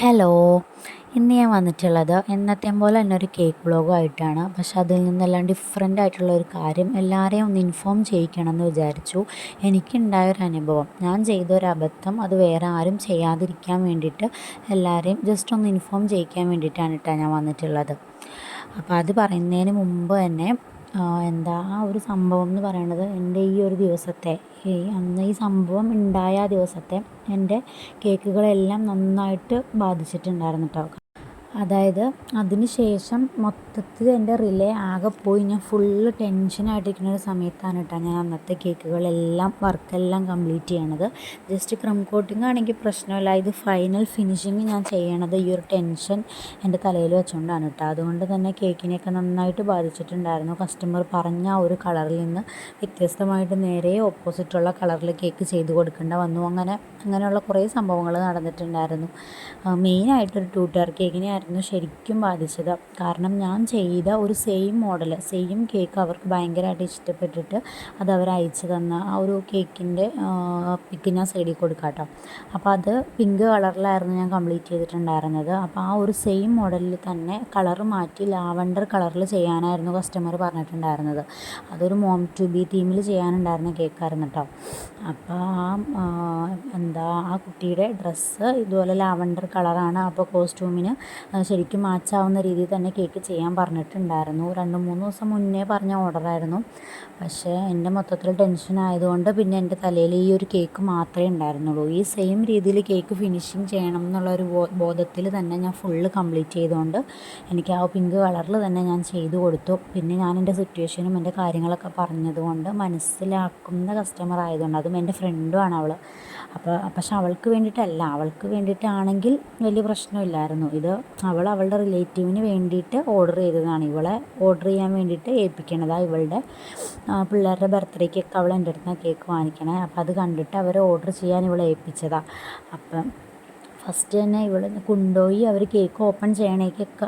Hello ഇന്ന് ഞാൻ വന്നിട്ടുള്ളത് എന്നത്തെയും പോലെ തന്നെ ഒരു കേക്ക് വ്ളോഗുമായിട്ടാണ് പക്ഷെ അതിൽ നിന്നെല്ലാം ഡിഫറെന്റ് ആയിട്ടുള്ള ഒരു കാര്യം എല്ലാവരെയും ഒന്ന് ഇൻഫോം ചെയ്യിക്കണം എന്ന് വിചാരിച്ചു. എനിക്കുണ്ടായ ഒരു അനുഭവം. ഞാൻ ചെയ്ത ഒരു അബദ്ധം അത് വേറെ ആരും ചെയ്യാതിരിക്കാൻ വേണ്ടിയിട്ട് എല്ലാവരെയും ജസ്റ്റ് ഒന്ന് ഇൻഫോം ചെയ്യിക്കാൻ വേണ്ടിയിട്ടാണ് കേട്ടോ ഞാൻ വന്നിട്ടുള്ളത്. അപ്പോൾ അത് പറയുന്നതിന് മുമ്പ് തന്നെ എന്താ ആ ഒരു സംഭവം എന്ന് പറയണത് എന്റെ ഈ ഒരു ദിവസത്തെ ഈ അന്ന് ഈ സംഭവം ഉണ്ടായ ആ ദിവസത്തെ എന്റെ കേക്കുകളെല്ലാം നന്നായിട്ട് ബാധിച്ചിട്ടുണ്ടായിരുന്നു കേട്ടോ. അതായത് അതിന് ശേഷം മൊത്തത്തിൽ എന്റെ റിലേ ആകെ പോയി. ഞാൻ ഫുള്ള് ടെൻഷനായിട്ടിരിക്കുന്ന ഒരു സമയത്താണ് കേട്ടോ ഞാൻ അന്നത്തെ കേക്കുകളെല്ലാം വർക്കെല്ലാം കംപ്ലീറ്റ് ചെയ്യണത്. ജസ്റ്റ് ക്രം കോട്ടിംഗ് ആണെങ്കിൽ പ്രശ്നമില്ല. ഇത് ഫൈനൽ ഫിനിഷിങ് ഞാൻ ചെയ്യണത് ഈ ഒരു ടെൻഷൻ എന്റെ തലയിൽ വെച്ചുകൊണ്ടാണ് കേട്ടോ. അതുകൊണ്ട് തന്നെ കേക്കിനെയൊക്കെ നന്നായിട്ട് ബാധിച്ചിട്ടുണ്ടായിരുന്നു. കസ്റ്റമർ പറഞ്ഞ ആ ഒരു കളറിൽ നിന്ന് വ്യത്യസ്തമായിട്ട് നേരെ ഓപ്പോസിറ്റുള്ള കളറിൽ കേക്ക് ചെയ്ത് കൊടുക്കേണ്ട വന്നു. അങ്ങനെ അങ്ങനെയുള്ള കുറേ സംഭവങ്ങൾ നടന്നിട്ടുണ്ടായിരുന്നു. മെയിനായിട്ടൊരു ടൂ ടയർ കേക്കിനെ ആയിരുന്നു ശരിക്കും ബാധിച്ചത്. കാരണം ഞാൻ ചെയ്ത ഒരു സെയിം മോഡൽ സെയിം കേക്ക് അവർക്ക് ഭയങ്കരമായിട്ട് ഇഷ്ടപ്പെട്ടിട്ട് അത് അവർ അയച്ചു തന്ന ആ ഒരു കേക്കിന്റെ പിക്ക് ഞാൻ സൈഡിൽ കൊടുക്കാം കേട്ടോ അപ്പോൾ അത് പിങ്ക് കളറിലായിരുന്നു ഞാൻ കംപ്ലീറ്റ് ചെയ്തിട്ടുണ്ടായിരുന്നത്. അപ്പോൾ ആ ഒരു സെയിം മോഡലിൽ തന്നെ കളർ മാറ്റി ലാവണ്ടർ കളറിൽ ചെയ്യാനായിരുന്നു കസ്റ്റമർ പറഞ്ഞിട്ടുണ്ടായിരുന്നത്. അതൊരു മോം ടു ബി തീമിൽ ചെയ്യാനുണ്ടായിരുന്ന കേക്കായിരുന്നു കേട്ടോ അപ്പോൾ ആ എന്താ ആ കുട്ടിയുടെ ഡ്രസ്സ് ഇതുപോലെ ലാവണ്ടർ കളറാണ് അപ്പോൾ കോസ്റ്റ്യൂമിന് ശരിക്കും മാച്ചാവുന്ന രീതിയിൽ തന്നെ കേക്ക് ചെയ്യാൻ പറഞ്ഞിട്ടുണ്ടായിരുന്നു. രണ്ട് മൂന്ന് ദിവസം മുന്നേ പറഞ്ഞ ഓർഡറായിരുന്നു പക്ഷേ എന്റെ മൊത്തത്തിൽ ടെൻഷൻ ആയതുകൊണ്ട് പിന്നെ എന്റെ തലയിൽ ഈ ഒരു കേക്ക് മാത്രമേ ഉണ്ടായിരുന്നുള്ളൂ. ഈ സെയിം രീതിയിൽ കേക്ക് ഫിനിഷിങ് ചെയ്യണം എന്നുള്ള ഒരു ബോധത്തിൽ തന്നെ ഞാൻ ഫുള്ള് കംപ്ലീറ്റ് ചെയ്തുകൊണ്ട് എനിക്ക് ആ പിങ്ക് കളറിൽ തന്നെ ഞാൻ ചെയ്തു കൊടുത്തു. പിന്നെ ഞാൻ എന്റെ സിറ്റുവേഷനും എന്റെ കാര്യങ്ങളൊക്കെ പറഞ്ഞതുകൊണ്ട് മനസ്സിലാക്കുന്ന കസ്റ്റമർ ആയതുകൊണ്ട് അതും എന്റെ ഫ്രണ്ടുമാണ് അവൾ അപ്പോൾ പക്ഷെ അവൾക്ക് വേണ്ടിയിട്ടല്ല. അവൾക്ക് വേണ്ടിയിട്ടാണെങ്കിൽ വലിയ പ്രശ്നമില്ലായിരുന്നു. ഇത് അവൾ അവളുടെ റിലേറ്റീവിന് വേണ്ടിയിട്ട് ഓർഡർ ചെയ്തതാണ്. ഇവളെ ഓർഡർ ചെയ്യാൻ വേണ്ടിയിട്ട് ഏൽപ്പിക്കണതാണ് ഇവളുടെ പിള്ളേരുടെ ബർത്ത്ഡേക്കൊക്കെ അവൾ എന്റെ അടുത്ത് നിന്ന് കേക്ക് വാങ്ങിക്കണേ. അപ്പോൾ അത് കണ്ടിട്ട് അവർ ഓർഡർ ചെയ്യാൻ ഇവളെ ഏൽപ്പിച്ചതാണ് അപ്പം ഫസ്റ്റ് തന്നെ ഇവൾ കൊണ്ടുപോയി അവർ കേക്ക് ഓപ്പൺ ചെയ്യണേക്കൊക്കെ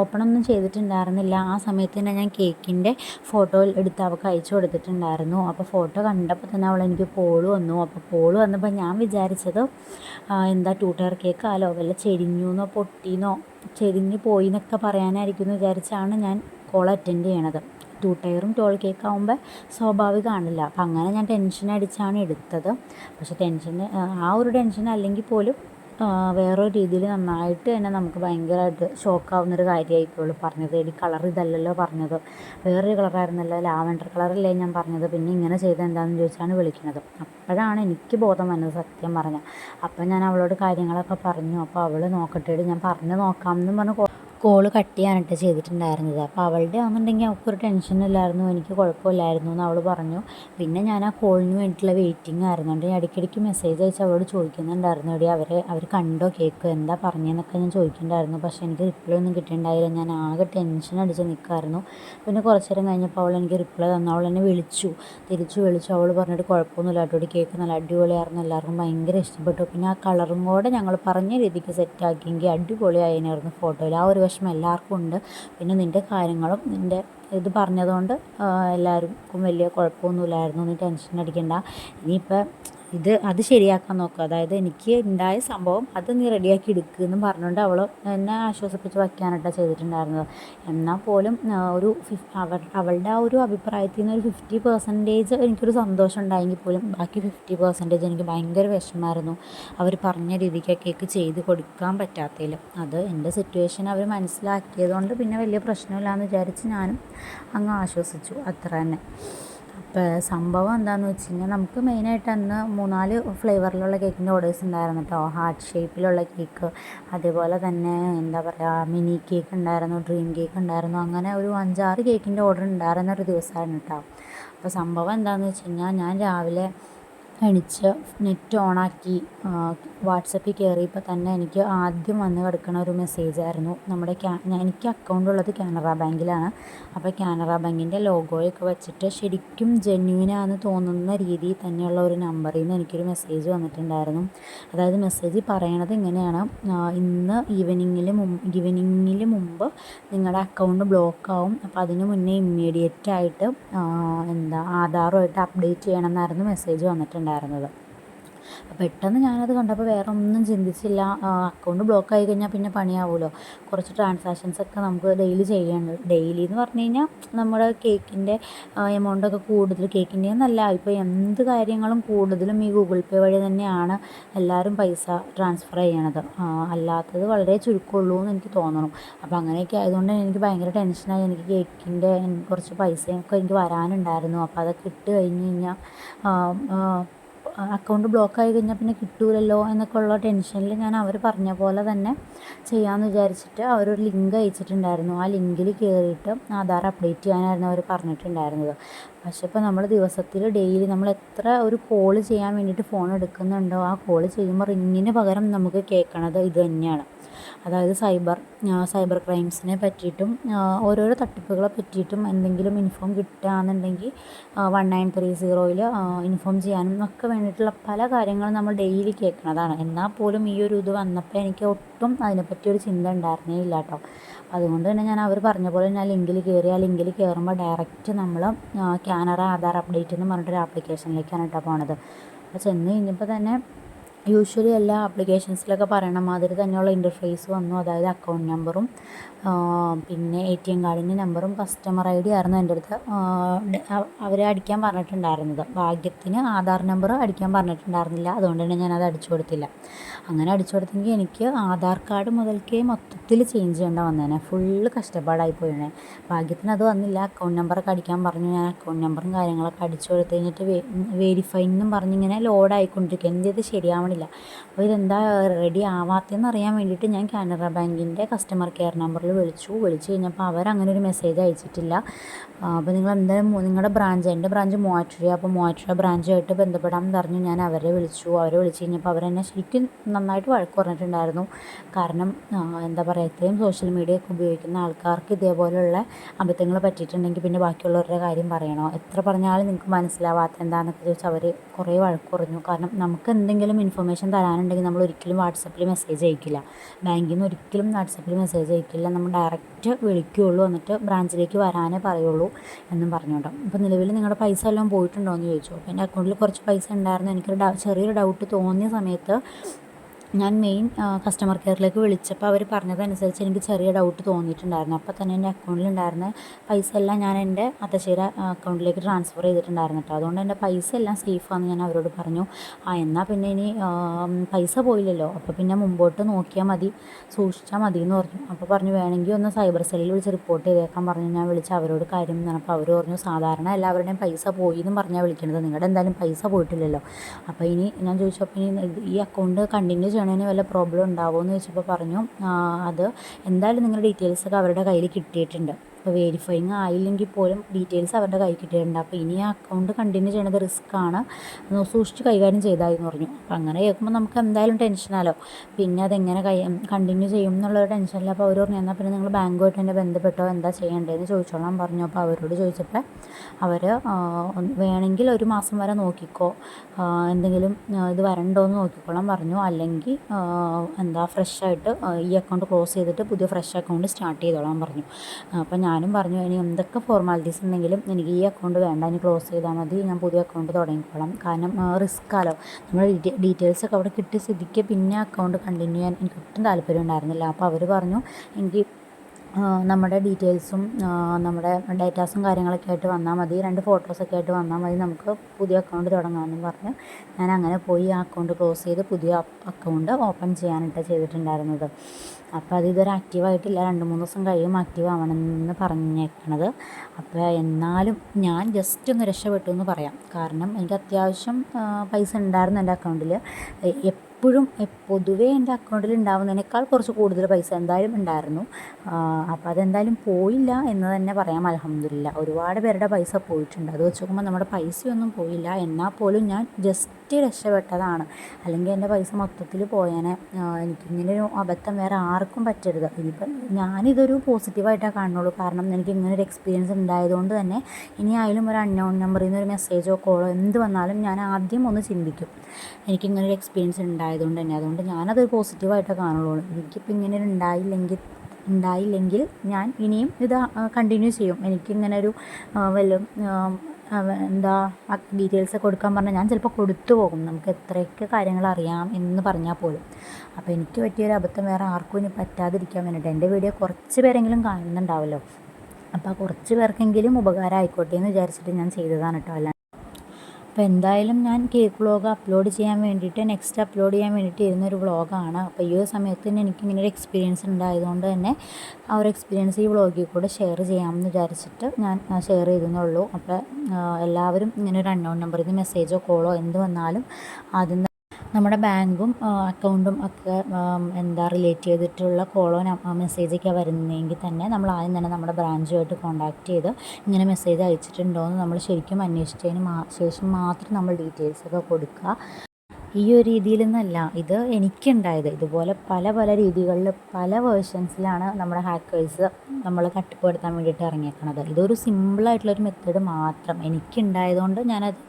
ഓപ്പണൊന്നും ചെയ്തിട്ടുണ്ടായിരുന്നില്ല. ആ സമയത്ത് തന്നെ ഞാൻ കേക്കിന്റെ ഫോട്ടോ എടുത്ത് അവൾക്ക് അയച്ചു കൊടുത്തിട്ടുണ്ടായിരുന്നു. അപ്പോൾ ഫോട്ടോ കണ്ടപ്പോൾ തന്നെ അവൾ എനിക്ക് പോൾ വന്നു. അപ്പോൾ പോൾ വന്നപ്പോൾ ഞാൻ വിചാരിച്ചത് എന്താ ടൂട്ടർ കേക്ക് ആലോ വല്ല ചെരിഞ്ഞൂന്നോ പൊട്ടിന്നോ ചെരിഞ്ഞ് പോയി എന്നൊക്കെ പറയാനായിരിക്കും എന്ന് വിചാരിച്ചാണ് ഞാൻ കോൾ അറ്റൻഡ് ചെയ്യണത്. ടൂ ടയറും ടോൾ കേക്ക് ആകുമ്പോൾ സ്വാഭാവികമാണല്ലോ അപ്പം അങ്ങനെ ഞാൻ ടെൻഷൻ അടിച്ചാണ് എടുത്തത്. പക്ഷേ ടെൻഷൻ ആ ഒരു ടെൻഷൻ അല്ലെങ്കിൽ പോലും വേറൊരു രീതിയിൽ നന്നായിട്ട് തന്നെ നമുക്ക് ഭയങ്കരമായിട്ട് ഷോക്കാവുന്നൊരു കാര്യമായിപ്പോളൂ പറഞ്ഞത് എടി കളർ ഇതല്ലല്ലോ പറഞ്ഞത്. വേറൊരു കളറായിരുന്നല്ലോ ലാവൻഡർ കളറല്ലേ ഞാൻ പറഞ്ഞത്. പിന്നെ ഇങ്ങനെ ചെയ്തെന്താണെന്ന് ചോദിച്ചാണ് വിളിക്കുന്നത്. അപ്പോഴാണ് എനിക്ക് ബോധം വന്നത് സത്യം പറഞ്ഞാൽ. അപ്പം ഞാൻ അവളോട് കാര്യങ്ങളൊക്കെ പറഞ്ഞു. അപ്പോൾ അവൾ നോക്കട്ടെ ഞാൻ പറഞ്ഞു നോക്കാം എന്നും പറഞ്ഞ് കോൾ കട്ട് ചെയ്യാനായിട്ട് ചെയ്തിട്ടുണ്ടായിരുന്നത്. അപ്പോൾ അവളുടെ ആണെന്നുണ്ടെങ്കിൽ അവൾക്കൊരു ടെൻഷനില്ലായിരുന്നു എനിക്ക് കുഴപ്പമില്ലായിരുന്നു എന്ന് അവൾ പറഞ്ഞു. പിന്നെ ഞാൻ ആ കോളിന് വേണ്ടിയിട്ടുള്ള വെയിറ്റിംഗ് ആയിരുന്നു. ഞാൻ ഇടയ്ക്കിടയ്ക്ക് മെസ്സേജ് അയച്ച് അവളോട് ചോദിക്കുന്നുണ്ടായിരുന്നു എടി അവരെ അവർ കണ്ടോ കേക്ക് എന്താ പറഞ്ഞതെന്നൊക്കെ ഞാൻ ചോദിക്കുന്നുണ്ടായിരുന്നു. പക്ഷേ എനിക്ക് റിപ്ലൈ ഒന്നും കിട്ടിയിട്ടുണ്ടായില്ല. ഞാൻ ആകെ ടെൻഷൻ അടിച്ച് നിൽക്കായിരുന്നു പിന്നെ കുറച്ച് നേരം കഴിഞ്ഞപ്പോൾ അവൾ എനിക്ക് റിപ്ലൈ തന്നു. അവൾ എന്നെ വിളിച്ചു. തിരിച്ചു വിളിച്ചു. അവൾ പറഞ്ഞിട്ട് കുഴപ്പമൊന്നുമില്ല. അടിപൊളി കേക്ക് നല്ല അടിപൊളിയായിരുന്നു. എല്ലാവർക്കും ഭയങ്കര ഇഷ്ടപ്പെട്ടു. പിന്നെ ആ കളറും കൂടെ ഞങ്ങൾ പറഞ്ഞ രീതിക്ക് സെറ്റാക്കിയെങ്കിൽ അടിപൊളിയായിരുന്നു ഫോട്ടോയിൽ ആ ഒരു വിഷമം എല്ലാവർക്കും ഉണ്ട്. പിന്നെ നിന്റെ കാര്യങ്ങളും നിന്റെ ഇത് പറഞ്ഞതുകൊണ്ട് എല്ലാവർക്കും വലിയ കുഴപ്പമൊന്നുമില്ലായിരുന്നു. നീ ടെൻഷൻ അടിക്കണ്ട. ഇനിയിപ്പോൾ ഇത് അത് ശരിയാക്കാൻ നോക്കുക അതായത് എനിക്ക് ഉണ്ടായ സംഭവം അത് നീ റെഡിയാക്കി എടുക്കുക എന്ന് പറഞ്ഞുകൊണ്ട് അവൾ എന്നെ ആശ്വസിപ്പിച്ച് വയ്ക്കാനായിട്ടാണ് ചെയ്തിട്ടുണ്ടായിരുന്നത്. എന്നാൽ പോലും ഒരു അവൾ അവളുടെ ആ ഒരു അഭിപ്രായത്തിൽ നിന്ന് ഒരു ഫിഫ്റ്റി പെർസെന്റേജ് എനിക്കൊരു സന്തോഷം ഉണ്ടായെങ്കിൽ പോലും ബാക്കി ഫിഫ്റ്റി പെർസെന്റേജ് എനിക്ക് ഭയങ്കര വിഷമമായിരുന്നു. അവർ പറഞ്ഞ രീതിക്കൊക്കെ കേക്ക് ചെയ്ത് കൊടുക്കാൻ പറ്റാത്തതിൽ അത് എന്റെ സിറ്റുവേഷൻ അവർ മനസ്സിലാക്കിയതുകൊണ്ട് പിന്നെ വലിയ പ്രശ്നമില്ലാന്ന് വിചാരിച്ച് ഞാനും അങ്ങ് ആശ്വസിച്ചു. അത്ര തന്നെ. സംഭവം എന്താണെന്ന് വെച്ച് കഴിഞ്ഞാൽ നമുക്ക് മെയിനായിട്ട് അന്ന് മൂന്നാൽ ഫ്ലേവറിലുള്ള കേക്കിന്റെ ഓർഡേഴ്സ് ഉണ്ടായിരുന്നു കേട്ടോ ഹാർട്ട് ഷേപ്പിലുള്ള കേക്ക് അതേപോലെ തന്നെ എന്താ പറയുക മിനി കേക്ക് ഉണ്ടായിരുന്നു ഡ്രീം കേക്ക് ഉണ്ടായിരുന്നു. അങ്ങനെ ഒരു അഞ്ചാറ് കേക്കിന്റെ ഓർഡർ ഉണ്ടായിരുന്ന ഒരു ദിവസമായിരുന്നു കേട്ടോ അപ്പോൾ സംഭവം എന്താണെന്ന് വെച്ച് കഴിഞ്ഞാൽ ഞാൻ രാവിലെ എണിച്ച് നെറ്റ് ഓണാക്കി വാട്സപ്പിൽ കയറിയപ്പോൾ തന്നെ എനിക്ക് ആദ്യം വന്ന് കിടക്കുന്ന ഒരു മെസ്സേജായിരുന്നു നമ്മുടെ ക്യാ എനിക്ക് അക്കൗണ്ട് ഉള്ളത് കാനറ ബാങ്കിലാണ്. അപ്പോൾ കാനറ ബാങ്കിന്റെ ലോഗോയൊക്കെ വെച്ചിട്ട് ശരിക്കും ജെന്യുവിനാന്ന് തോന്നുന്ന രീതിയിൽ തന്നെയുള്ള ഒരു നമ്പറിൽ നിന്ന് എനിക്കൊരു മെസ്സേജ് വന്നിട്ടുണ്ടായിരുന്നു. അതായത് മെസ്സേജ് പറയണത് ഇങ്ങനെയാണ് ഇന്ന് ഈവനിങ്ങിൽ മുമ്പ് ഈവനിങ്ങിൽ മുമ്പ് നിങ്ങളുടെ അക്കൗണ്ട് ബ്ലോക്ക് ആവും. അപ്പോൾ അതിന് മുന്നേ ഇമ്മീഡിയറ്റ് ആയിട്ട് എന്താ ആധാറുമായിട്ട് അപ്ഡേറ്റ് ചെയ്യണം എന്നായിരുന്നു മെസ്സേജ് വന്നിട്ടുണ്ടായിരുന്നത്. പെട്ടെന്ന് ഞാനത് കണ്ടപ്പോൾ വേറെ ഒന്നും ചിന്തിച്ചില്ല അക്കൗണ്ട് ബ്ലോക്ക് ആയി കഴിഞ്ഞാൽ പിന്നെ പണിയാവുമല്ലോ കുറച്ച് ട്രാൻസാക്ഷൻസ് ഒക്കെ നമുക്ക് ഡെയിലി ചെയ്യേണ്ടത് ഡെയിലി എന്ന് പറഞ്ഞു കഴിഞ്ഞാൽ നമ്മുടെ കേക്കിന്റെ എമൗണ്ടൊക്കെ കൂടുതൽ കേക്കിന്റെ എന്നല്ല. ഇപ്പോൾ എന്ത് കാര്യങ്ങളും കൂടുതലും ഈ ഗൂഗിൾ പേ വഴി തന്നെയാണ് എല്ലാവരും പൈസ ട്രാൻസ്ഫർ ചെയ്യണത്. അല്ലാത്തത് വളരെ ചുരുക്കമുള്ളൂ എന്ന് എനിക്ക് തോന്നണം. അപ്പോൾ അങ്ങനെയൊക്കെ ആയതുകൊണ്ട് എനിക്ക് ഭയങ്കര ടെൻഷനായി എനിക്ക് കേക്കിന്റെ കുറച്ച് പൈസയൊക്കെ എനിക്ക് വരാനുണ്ടായിരുന്നു. അപ്പോൾ അതൊക്കെ ഇട്ട് കഴിഞ്ഞ് കഴിഞ്ഞാൽ അക്കൗണ്ട് ബ്ലോക്ക് ആയി കഴിഞ്ഞാൽ പിന്നെ കിട്ടൂലല്ലോ എന്നൊക്കെ ഉള്ള ടെൻഷനിൽ ഞാൻ അവർ പറഞ്ഞ പോലെ തന്നെ ചെയ്യാമെന്ന് വിചാരിച്ചിട്ട് അവരൊരു ലിങ്ക് അയച്ചിട്ടുണ്ടായിരുന്നു. ആ ലിങ്കിൽ കയറിയിട്ട് ആധാർ അപ്ഡേറ്റ് ചെയ്യാനായിരുന്നു അവർ പറഞ്ഞിട്ടുണ്ടായിരുന്നത്. പക്ഷേ ഇപ്പോൾ നമ്മൾ ദിവസത്തിൽ ഡെയിലി നമ്മൾ എത്ര ഒരു കോൾ ചെയ്യാൻ വേണ്ടിയിട്ട് ഫോൺ എടുക്കുന്നുണ്ടോ ആ കോൾ ചെയ്യുമ്പോൾ റിങ്ങിന് പകരം നമുക്ക് കേൾക്കണത് ഇത് തന്നെയാണ്. അതായത് സൈബർ സൈബർ ക്രൈംസിനെ പറ്റിയിട്ടും ഓരോരോ തട്ടിപ്പുകളെ പറ്റിയിട്ടും എന്തെങ്കിലും ഇൻഫോം കിട്ടുകയാണെന്നുണ്ടെങ്കിൽ വൺ നയൻ ത്രീ സീറോയിൽ ഇൻഫോം ചെയ്യാനും ഒക്കെ വേണ്ടിയിട്ടുള്ള പല കാര്യങ്ങളും നമ്മൾ ഡെയിലി കേൾക്കുന്നതാണ്. എന്നാൽ പോലും ഈ ഒരു ഇത് വന്നപ്പോൾ എനിക്ക് ഒട്ടും അതിനെപ്പറ്റി ഒരു ചിന്ത ഉണ്ടായിരുന്നേ ഇല്ല കേട്ടോ. അതുകൊണ്ട് തന്നെ ഞാൻ അവർ പറഞ്ഞ പോലെ ഞാൻ ലിങ്കിൽ കയറി ആ ലിങ്കിൽ കയറുമ്പോൾ ഡയറക്റ്റ് നമ്മൾ ക്യാനറ ആധാർ അപ്ഡേറ്റ് എന്ന് പറഞ്ഞിട്ടൊരു ആപ്ലിക്കേഷനിലേക്കാണ് കേട്ടോ പോണത്. അപ്പോൾ ചെന്ന് കഴിഞ്ഞപ്പോൾ തന്നെ യൂഷ്വലി എല്ലാ ആപ്ലിക്കേഷൻസിലൊക്കെ പറയണ മാതിരി തന്നെയുള്ള ഇന്റർഫേസ് വന്നു. അതായത് അക്കൗണ്ട് നമ്പറും പിന്നെ എ ടി എം കാർഡിന്റെ നമ്പറും കസ്റ്റമർ ഐ ഡി ആയിരുന്നു എന്റെ അടുത്ത്. അവരെ അടിക്കാൻ പറഞ്ഞിട്ടുണ്ടായിരുന്നത്. ഭാഗ്യത്തിന് ആധാർ നമ്പർ അടിക്കാൻ പറഞ്ഞിട്ടുണ്ടായിരുന്നില്ല. അതുകൊണ്ട് തന്നെ ഞാനത് അടിച്ചു കൊടുത്തില്ല. അങ്ങനെ അടിച്ചു കൊടുത്തെങ്കിൽ എനിക്ക് ആധാർ കാർഡ് മുതൽക്കേ മൊത്തത്തിൽ ചേഞ്ച് ചെയ്യേണ്ട വന്നേനെ. ഫുള്ള് കഷ്ടപ്പാടായി പോയേനെ. ഭാഗ്യത്തിന് അത് വന്നില്ല. അക്കൗണ്ട് നമ്പറൊക്കെ അടിക്കാൻ പറഞ്ഞു. ഞാൻ അക്കൗണ്ട് നമ്പറും കാര്യങ്ങളൊക്കെ അടിച്ചു കൊടുത്ത് കഴിഞ്ഞിട്ട് വെരിഫൈ എന്നും പറഞ്ഞിങ്ങനെ ലോഡ് ആയിക്കൊണ്ടിരിക്കുക എന്ത് ശരിയാവണില്ല. അപ്പോൾ ഇതെന്താ റെഡി ആവാത്തതെന്ന് അറിയാൻ വേണ്ടിയിട്ട് ഞാൻ കാനറ ബാങ്കിന്റെ കസ്റ്റമർ കെയർ നമ്പറിൽ വിളിച്ചു. വിളിച്ചു കഴിഞ്ഞപ്പോൾ അവർ അങ്ങനെ ഒരു മെസ്സേജ് അയച്ചിട്ടില്ല. അപ്പോൾ നിങ്ങൾ എന്തായാലും നിങ്ങളുടെ ബ്രാഞ്ച് എന്റെ ബ്രാഞ്ച് മൂവാറ്റുപുഴ അപ്പോൾ മൂവാറ്റുപുഴ ബ്രാഞ്ചുമായിട്ട് ബന്ധപ്പെടാമെന്ന് പറഞ്ഞു. ഞാൻ അവരെ വിളിച്ചു. അവരെ വിളിച്ചു കഴിഞ്ഞപ്പോൾ അവരെന്നെ ശരിക്കും നന്നായിട്ട് വഴക്ക് പറഞ്ഞിട്ടുണ്ടായിരുന്നു. കാരണം എന്താ പറയുക ഇത്രയും സോഷ്യൽ മീഡിയ ഒക്കെ ഉപയോഗിക്കുന്ന ആൾക്കാർക്ക് ഇതേപോലെയുള്ള അബദ്ധങ്ങൾ പറ്റിയിട്ടുണ്ടെങ്കിൽ പിന്നെ ബാക്കിയുള്ളവരുടെ കാര്യം പറയണോ? എത്ര പറഞ്ഞാലും നിങ്ങൾക്ക് മനസ്സിലാവാത്ത എന്താണെന്നൊക്കെ ചോദിച്ചാൽ അവർ കുറേ വഴക്ക് പറഞ്ഞു. കാരണം നമുക്ക് എന്തെങ്കിലും ഇൻഫർമേഷൻ തരാനുണ്ടെങ്കിൽ നമ്മൾ ഒരിക്കലും വാട്സപ്പിൽ മെസ്സേജ് അയക്കില്ല. ബാങ്കിൽ നിന്ന് ഒരിക്കലും വാട്സപ്പിൽ മെസ്സേജ് അയക്കില്ല. നമ്മൾ ഡയറക്റ്റ് വിളിക്കുകയുള്ളൂ എന്നിട്ട് ബ്രാഞ്ചിലേക്ക് വരാനേ പറയുള്ളൂ എന്നും പറഞ്ഞുകൊണ്ട് അപ്പോൾ നിലവിൽ നിങ്ങളുടെ പൈസ എല്ലാം പോയിട്ടുണ്ടോ എന്ന് ചോദിച്ചു. അപ്പോൾ എന്റെ അക്കൗണ്ടിൽ കുറച്ച് പൈസ ഉണ്ടായിരുന്നു. എനിക്കൊരു ചെറിയൊരു ഡൗട്ട് തോന്നിയ സമയത്ത് ഞാൻ മെയിൻ കസ്റ്റമർ കെയറിലേക്ക് വിളിച്ചപ്പോൾ അവർ പറഞ്ഞതനുസരിച്ച് എനിക്ക് ചെറിയ ഡൗട്ട് തോന്നിയിട്ടുണ്ടായിരുന്നു. അപ്പോൾ തന്നെ എന്റെ അക്കൗണ്ടിലുണ്ടായിരുന്ന പൈസ എല്ലാം ഞാൻ എന്റെ അത്തശ്ശേര അക്കൗണ്ടിലേക്ക് ട്രാൻസ്ഫർ ചെയ്തിട്ടുണ്ടായിരുന്നു കേട്ടോ അതുകൊണ്ട് എന്റെ പൈസ എല്ലാം സേഫാണെന്ന് ഞാൻ അവരോട് പറഞ്ഞു. ആ എന്നാൽ പിന്നെ ഇനി പൈസ പോയില്ലല്ലോ. അപ്പോൾ പിന്നെ മുമ്പോട്ട് നോക്കിയാൽ മതി സൂക്ഷിച്ചാൽ മതി എന്ന് പറഞ്ഞു. അപ്പോൾ പറഞ്ഞു വേണമെങ്കിൽ ഒന്ന് സൈബർ സെല്ലിൽ വിളിച്ച് റിപ്പോർട്ട് ചെയ്തേക്കാൻ പറഞ്ഞു. ഞാൻ വിളിച്ച് അവരോട് കാര്യം പറഞ്ഞപ്പോൾ അവർ പറഞ്ഞു സാധാരണ എല്ലാവരുടെയും പൈസ പോയി എന്ന് പറഞ്ഞാൽ വിളിക്കണത്. നിങ്ങളുടെ എന്തായാലും പൈസ പോയിട്ടില്ലല്ലോ. അപ്പോൾ ഇനി ഞാൻ ചോദിച്ചപ്പോൾ ഇനി ഈ അക്കൗണ്ട് കണ്ടിന്യൂ ചെയ്യണതിന് വല്ല പ്രോബ്ലം ഉണ്ടാവുമോ എന്ന് ചോദിച്ചപ്പോൾ പറഞ്ഞു അത് എന്തായാലും നിങ്ങളുടെ ഡീറ്റെയിൽസൊക്കെ അവരുടെ കയ്യിൽ കിട്ടിയിട്ടുണ്ട്. അപ്പോൾ വെരിഫൈങ് ആയില്ലെങ്കിൽ പോലും ഡീറ്റെയിൽസ് അവരുടെ കൈ കിട്ടിയിട്ടുണ്ട്. അപ്പോൾ ഇനി ആ അക്കൗണ്ട് കണ്ടിന്യൂ ചെയ്യണത് റിസ്ക് ആണ്. സൂക്ഷിച്ച് കൈകാര്യം ചെയ്താൽ എന്ന് പറഞ്ഞു. അപ്പോൾ അങ്ങനെ കേൾക്കുമ്പോൾ നമുക്ക് എന്തായാലും ടെൻഷനാലോ പിന്നെ അതെങ്ങനെ കൈ കണ്ടിന്യൂ ചെയ്യും എന്നുള്ളൊരു ടെൻഷനിൽ അപ്പോൾ അവർ പറഞ്ഞു എന്നാൽ പിന്നെ നിങ്ങൾ ബാങ്കുമായിട്ട് തന്നെ ബന്ധപ്പെട്ടോ? എന്താ ചെയ്യേണ്ടതെന്ന് ചോദിച്ചോളാം പറഞ്ഞു. അപ്പോൾ അവരോട് ചോദിച്ചപ്പോൾ അവർ വേണമെങ്കിൽ ഒരു മാസം വരെ നോക്കിക്കോ. എന്തെങ്കിലും ഇത് വരണ്ടോ എന്ന് നോക്കിക്കോളാം പറഞ്ഞു. അല്ലെങ്കിൽ എന്താ ഫ്രഷായിട്ട് ഈ അക്കൗണ്ട് ക്ലോസ് ചെയ്തിട്ട് പുതിയ ഫ്രഷ് അക്കൗണ്ട് സ്റ്റാർട്ട് ചെയ്തോളാം പറഞ്ഞു. അപ്പം ഞാനും പറഞ്ഞു ഇനി എന്തൊക്കെ ഫോർമാലിറ്റീസ് ഉണ്ടെങ്കിലും എനിക്ക് ഈ അക്കൗണ്ട് വേണ്ട ഇനി ക്ലോസ് ചെയ്താൽ മതി ഞാൻ പുതിയ അക്കൗണ്ട് തുടങ്ങിക്കോളാം. കാരണം റിസ്ക്കാലോ നമ്മുടെ ഡീറ്റെയിൽസ് ഒക്കെ അവിടെ കിട്ടി സ്ഥിതിക്ക് പിന്നെ അക്കൗണ്ട് കണ്ടിന്യൂ ചെയ്യാൻ എനിക്ക് ഒട്ടും താല്പര്യം ഉണ്ടായിരുന്നില്ല. അപ്പോൾ അവർ പറഞ്ഞു എനിക്ക് നമ്മുടെ ഡീറ്റെയിൽസും നമ്മുടെ ഡേറ്റാസും കാര്യങ്ങളൊക്കെ ആയിട്ട് വന്നാൽ മതി. രണ്ട് ഫോട്ടോസൊക്കെ ആയിട്ട് വന്നാൽ മതി. നമുക്ക് പുതിയ അക്കൗണ്ട് തുടങ്ങാമെന്നും പറഞ്ഞ് ഞാൻ അങ്ങനെ പോയി ആ അക്കൗണ്ട് ക്ലോസ് ചെയ്ത് പുതിയ അക്കൗണ്ട് ഓപ്പൺ ചെയ്യാനായിട്ട് ചെയ്തിട്ടുണ്ടായിരുന്നത്. അപ്പോൾ അത് ഇതുവരെ ആക്റ്റീവ് ആയിട്ടില്ല. രണ്ട് മൂന്ന് ദിവസം കഴിയും ആക്റ്റീവ് ആവണമെന്ന് പറഞ്ഞേക്കണത്. അപ്പോൾ എന്നാലും ഞാൻ ജസ്റ്റ് ഒന്ന് രക്ഷപ്പെട്ടു എന്ന് പറയാം. കാരണം എനിക്ക് അത്യാവശ്യം പൈസ ഉണ്ടായിരുന്നു എന്റെ അക്കൗണ്ടിൽ എപ്പോഴും പൊതുവേ എന്റെ അക്കൗണ്ടിൽ ഉണ്ടാവുന്നതിനേക്കാൾ കുറച്ച് കൂടുതൽ പൈസ എന്തായാലും ഉണ്ടായിരുന്നു. അപ്പോൾ അതെന്തായാലും പോയില്ല എന്ന് തന്നെ പറയാം അലഹമില്ല ഒരുപാട് പേരുടെ പൈസ പോയിട്ടുണ്ട്. അത് വെച്ച് നോക്കുമ്പോൾ നമ്മുടെ പൈസയൊന്നും പോയില്ല. എന്നാൽ പോലും ഞാൻ ജസ്റ്റ് രക്ഷപ്പെട്ടതാണ്. അല്ലെങ്കിൽ എന്റെ പൈസ മൊത്തത്തിൽ പോയേനെ. എനിക്കിങ്ങനെ ഒരു അബദ്ധം വേറെ ആർക്കും പറ്റരുത്. ഇനിയിപ്പം ഞാനിതൊരു പോസിറ്റീവായിട്ടാണ് കാണുള്ളൂ കാരണം എനിക്ക് ഇങ്ങനെ ഒരു എക്സ്പീരിയൻസ് ഉണ്ടായതുകൊണ്ട് തന്നെ ഇനി ആയാലും ഒരു അൺനോൺ നമ്പറിൽ നിന്ന് ഒരു മെസ്സേജോ കോളോ എന്ത് വന്നാലും ഞാൻ ആദ്യം ഒന്ന് ചിന്തിക്കും. എനിക്കിങ്ങനെ ഒരു എക്സ്പീരിയൻസ് ഉണ്ടായതുകൊണ്ട് തന്നെ. അതുകൊണ്ട് ഞാനതൊരു പോസിറ്റീവായിട്ടേ കാണുള്ളൂ. എനിക്കിപ്പോൾ ഇങ്ങനെ ഉണ്ടായില്ലെങ്കിൽ ഉണ്ടായില്ലെങ്കിൽ ഞാൻ ഇനിയും ഇത് കണ്ടിന്യൂ ചെയ്യും. എനിക്കിങ്ങനെ ഒരു വല്ല എന്താ ആ ഡീറ്റെയിൽസ് കൊടുക്കാൻ പറഞ്ഞാൽ ഞാൻ ചിലപ്പോൾ കൊടുത്തു പോകും. നമുക്ക് എത്രയൊക്കെ കാര്യങ്ങൾ അറിയാം എന്ന് പറഞ്ഞാൽ പോലും. അപ്പോൾ എനിക്ക് പറ്റിയൊരു അബദ്ധം വേറെ ആർക്കും ഇനി പറ്റാതിരിക്കാൻ വേണ്ടിയിട്ട് എന്റെ വീഡിയോ കുറച്ച് പേരെങ്കിലും കാണുന്നുണ്ടാവുമല്ലോ അപ്പോൾ ആ കുറച്ച് പേർക്കെങ്കിലും ഉപകാരം ആയിക്കോട്ടെ എന്ന് വിചാരിച്ചിട്ട് ഞാൻ ചെയ്തതാണ് കേട്ടോ. അപ്പോൾ എന്തായാലും ഞാൻ കേക്ക് വ്ളോഗ് അപ്ലോഡ് ചെയ്യാൻ വേണ്ടിയിട്ട് നെക്സ്റ്റ് അപ്ലോഡ് ചെയ്യാൻ വേണ്ടിയിട്ട് ഇരുന്നൊരു വ്ളോഗാണ്. അപ്പോൾ ഈ ഒരു സമയത്ത് തന്നെ എനിക്ക് ഇങ്ങനെ ഒരു എക്സ്പീരിയൻസ് ഉണ്ടായതുകൊണ്ട് തന്നെ ആ ഒരു എക്സ്പീരിയൻസ് ഈ വ്ളോഗിൽ കൂടെ ഷെയർ ചെയ്യാമെന്ന് വിചാരിച്ചിട്ട് ഞാൻ ഷെയർ ചെയ്തെന്നുള്ളൂ അപ്പോൾ എല്ലാവരും ഇങ്ങനെ ഒരു അൺനോൺ നമ്പറിൽ നിന്ന് മെസ്സേജോ കോളോ എന്ത് വന്നാലും ആദ്യം നമ്മുടെ ബാങ്കും അക്കൗണ്ടും ഒക്കെ എന്താ റിലേറ്റ് ചെയ്തിട്ടുള്ള കോളോ മെസ്സേജൊക്കെ വരുന്നതെങ്കിൽ തന്നെ നമ്മൾ ആദ്യം തന്നെ നമ്മുടെ ബ്രാഞ്ചുമായിട്ട് കോൺടാക്ട് ചെയ്ത് ഇങ്ങനെ മെസ്സേജ് അയച്ചിട്ടുണ്ടോ എന്ന് നമ്മൾ ശരിക്കും അന്വേഷിച്ചതിന് ശേഷം മാത്രം നമ്മൾ ഡീറ്റെയിൽസൊക്കെ കൊടുക്കുക. ഈ ഒരു രീതിയിൽ നിന്നല്ല ഇത് എനിക്കുണ്ടായത്. ഇതുപോലെ പല പല രീതികളിൽ പല വേർഷൻസിലാണ് നമ്മുടെ ഹാക്കേഴ്സ് നമ്മൾ തട്ടിപ്പെടുത്താൻ വേണ്ടിയിട്ട് ഇറങ്ങിയേക്കണത്. ഇതൊരു സിമ്പിളായിട്ടുള്ളൊരു മെത്തേഡ് മാത്രം എനിക്കുണ്ടായതുകൊണ്ട് ഞാനത്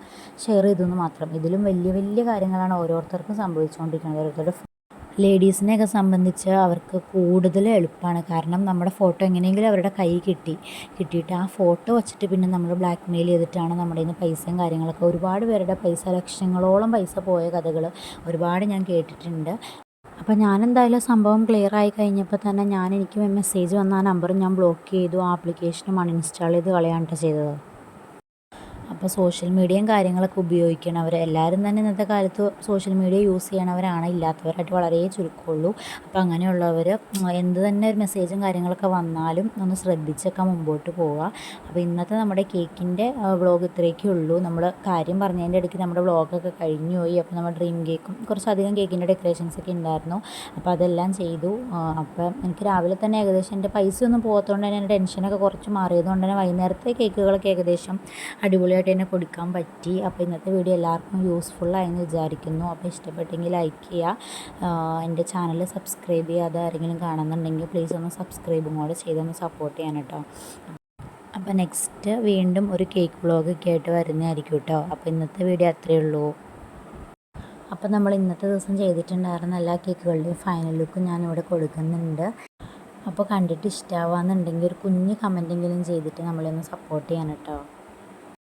ഷെയർ ചെയ്തു എന്ന് മാത്രം. ഇതിലും വലിയ വലിയ കാര്യങ്ങളാണ് ഓരോരുത്തർക്കും സംഭവിച്ചുകൊണ്ടിരിക്കുന്നത്. ഓരോരുത്തരുടെ ലേഡീസിനെയൊക്കെ സംബന്ധിച്ച് അവർക്ക് കൂടുതൽ എളുപ്പമാണ്. കാരണം നമ്മുടെ ഫോട്ടോ എങ്ങനെയെങ്കിലും അവരുടെ കൈ കിട്ടി. കിട്ടിയിട്ട് ആ ഫോട്ടോ വെച്ചിട്ട് പിന്നെ നമ്മൾ ബ്ലാക്ക് മെയിൽ ചെയ്തിട്ടാണ് നമ്മുടെ നിന്ന് പൈസയും കാര്യങ്ങളൊക്കെ ഒരുപാട് പേരുടെ പൈസ ലക്ഷങ്ങളോളം പൈസ പോയ കഥകൾ ഒരുപാട് ഞാൻ കേട്ടിട്ടുണ്ട്. അപ്പോൾ ഞാനെന്തായാലും സംഭവം ക്ലിയർ ആയി കഴിഞ്ഞപ്പോൾ തന്നെ ഞാൻ എനിക്ക് മെസ്സേജ് വന്ന ആ നമ്പർ ഞാൻ ബ്ലോക്ക് ചെയ്തു. ആ ആപ്ലിക്കേഷനും അൺഇൻസ്റ്റാൾ ചെയ്ത് കളയാണ് ചെയ്തത്. അപ്പോൾ സോഷ്യൽ മീഡിയയും കാര്യങ്ങളൊക്കെ ഉപയോഗിക്കണവർ എല്ലാവരും തന്നെ ഇന്നത്തെ കാലത്ത് സോഷ്യൽ മീഡിയ യൂസ് ചെയ്യണവരാണ് ഇല്ലാത്തവരായിട്ട് വളരെ ചുരുക്കമുള്ളൂ. അപ്പോൾ അങ്ങനെയുള്ളവർ എന്ത് തന്നെ ഒരു മെസ്സേജും കാര്യങ്ങളൊക്കെ വന്നാലും ഒന്ന് ശ്രദ്ധിച്ചൊക്കെ മുമ്പോട്ട് പോവുക അപ്പോൾ ഇന്നത്തെ നമ്മുടെ കേക്കിന്റെ വ്ളോഗ് ഇത്രയൊക്കെ ഉള്ളൂ. നമ്മൾ കാര്യം പറഞ്ഞതിന്റെ ഇടയ്ക്ക് നമ്മുടെ വ്ളോഗൊക്കെ കഴിഞ്ഞു പോയി. അപ്പോൾ നമ്മുടെ ഡ്രീം കേക്കും കുറച്ചധികം കേക്കിന്റെ ഡെക്കറേഷൻസ് ഒക്കെ ഉണ്ടായിരുന്നു. അപ്പോൾ അതെല്ലാം ചെയ്തു. അപ്പം എനിക്ക് രാവിലെ തന്നെ ഏകദേശം എന്റെ പൈസ ഒന്നും പോകാത്തതുകൊണ്ട് തന്നെ ടെൻഷനൊക്കെ കുറച്ച് മാറിയതുകൊണ്ട് തന്നെ വൈകുന്നേരത്തെ കേക്കുകളൊക്കെ ഏകദേശം അടിപൊളിയായിട്ട് തന്നെ കൊടുക്കാൻ പറ്റി. അപ്പോൾ ഇന്നത്തെ വീഡിയോ എല്ലാവർക്കും യൂസ്ഫുള്ളായെന്ന് വിചാരിക്കുന്നു. അപ്പോൾ ഇഷ്ടപ്പെട്ടെങ്കിൽ ലൈക്ക് ചെയ്യുക. എന്റെ ചാനൽ സബ്സ്ക്രൈബ് ചെയ്യാതെ ആരെങ്കിലും കാണുന്നുണ്ടെങ്കിൽ പ്ലീസ് ഒന്ന് സബ്സ്ക്രൈബും കൂടെ ചെയ്തൊന്ന് സപ്പോർട്ട് ചെയ്യാൻ കേട്ടോ. അപ്പോൾ നെക്സ്റ്റ് വീണ്ടും ഒരു കേക്ക് വ്ളോഗ് ഒക്കെ ആയിട്ട് വരുന്നതായിരിക്കും കേട്ടോ. അപ്പോൾ ഇന്നത്തെ വീഡിയോ അത്രയേ ഉള്ളൂ. അപ്പോൾ നമ്മൾ ഇന്നത്തെ ദിവസം ചെയ്തിട്ടുണ്ടായിരുന്ന എല്ലാ കേക്കുകളുടെയും ഫൈനൽ ലുക്ക് ഞാനിവിടെ കൊടുക്കുന്നുണ്ട്. അപ്പോൾ കണ്ടിട്ട് ഇഷ്ടമാവാന്നുണ്ടെങ്കിൽ ഒരു കുഞ്ഞ് കമന്റെങ്കിലും ചെയ്തിട്ട് നമ്മളെ ഒന്ന് സപ്പോർട്ട് ചെയ്യാൻ കേട്ടോ.